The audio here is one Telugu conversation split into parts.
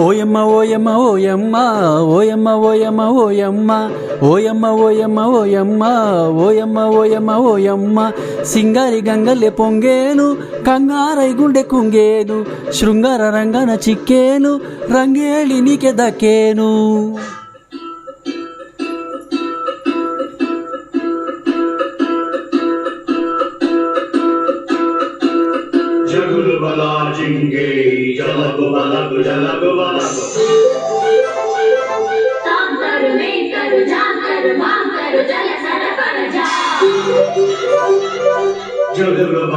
ఓయమ్మ ఓయమ్మ ఓయమ్మ ఓయమ్మ ఓయమ్మ ఓయమ్మ ఓయమ్మ ఓయమ్మ ఓయమ్మ ఓయమ్మ ఓయమ్మ ఓయమ్మ సింగారి గంగల్లె పొంగేను కంగారై గుండె కుంగేను శృంగార రంగన చిక్కేను రంగేళి నీకే దక్కేను లాచింగే జలకు బలకు జలకు బలకు తాంతరు మేంతరు జాంతరు మాంతరు జల సరపర జా జలకు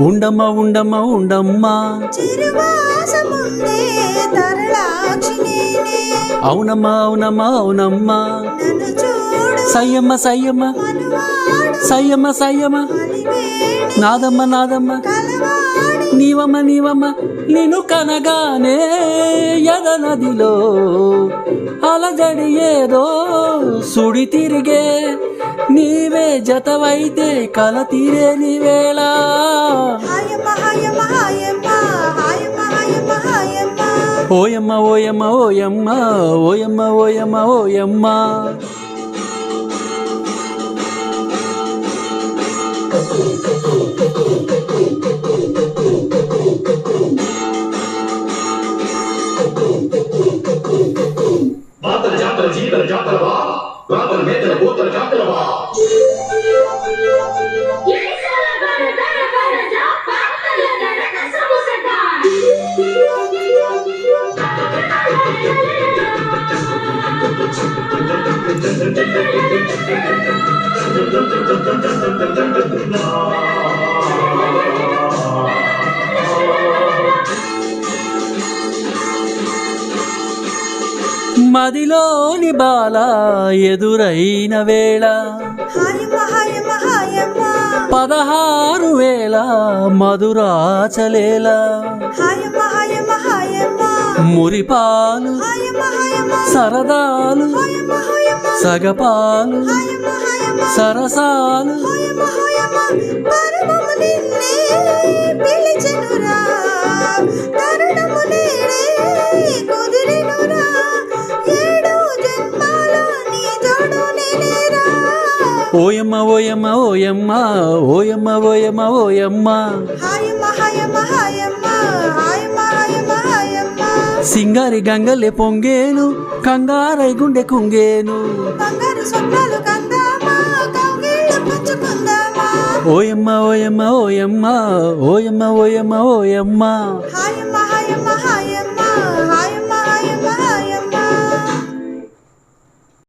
ఉండమ్మ ఉండమ్మ ఉండమ్మ. అవునమ్మ అవునమ్మ అవునమ్మ. సయ్యమ్మ సయ్యమ్మ. సయ్యమ్మ సయ్యమ్మ. నాదమ్మ నాదమ్మ. నీవమ్మ నీవమ్మ. నిన్ను కనగానే ఎద నదిలో అలజడి ఏదో సుడి తిరిగే. నీవే జతవైతే కల తీరే నీవేళ. ఓయమ్మ ఓయమ్మ ఓయమ్మ ఓయమ్మ ఓయమ్మ ఓయమ్మ. ಮೂತ್ರ ಕಾಪಿಲವ Thank you. మదిలోని బాల ఎదురైన వేళ. పదహారు వేల మధురాచలేల. మురిపాలు సరదాలు సగపాలు సరసాలు. ఓయమ్మ ఓయమ్మ ఓయమ్మ ఓయమ్మ ఓయమ్మ ఓయమ్మ. సింగారి గంగలే పొంగేను కంగారై గుండె కుంగేను. ఓయమ్మ ఓయమ్మ ఓయమ్మ ఓయమ్మ ఓయమ్మ ఓయమ్మ.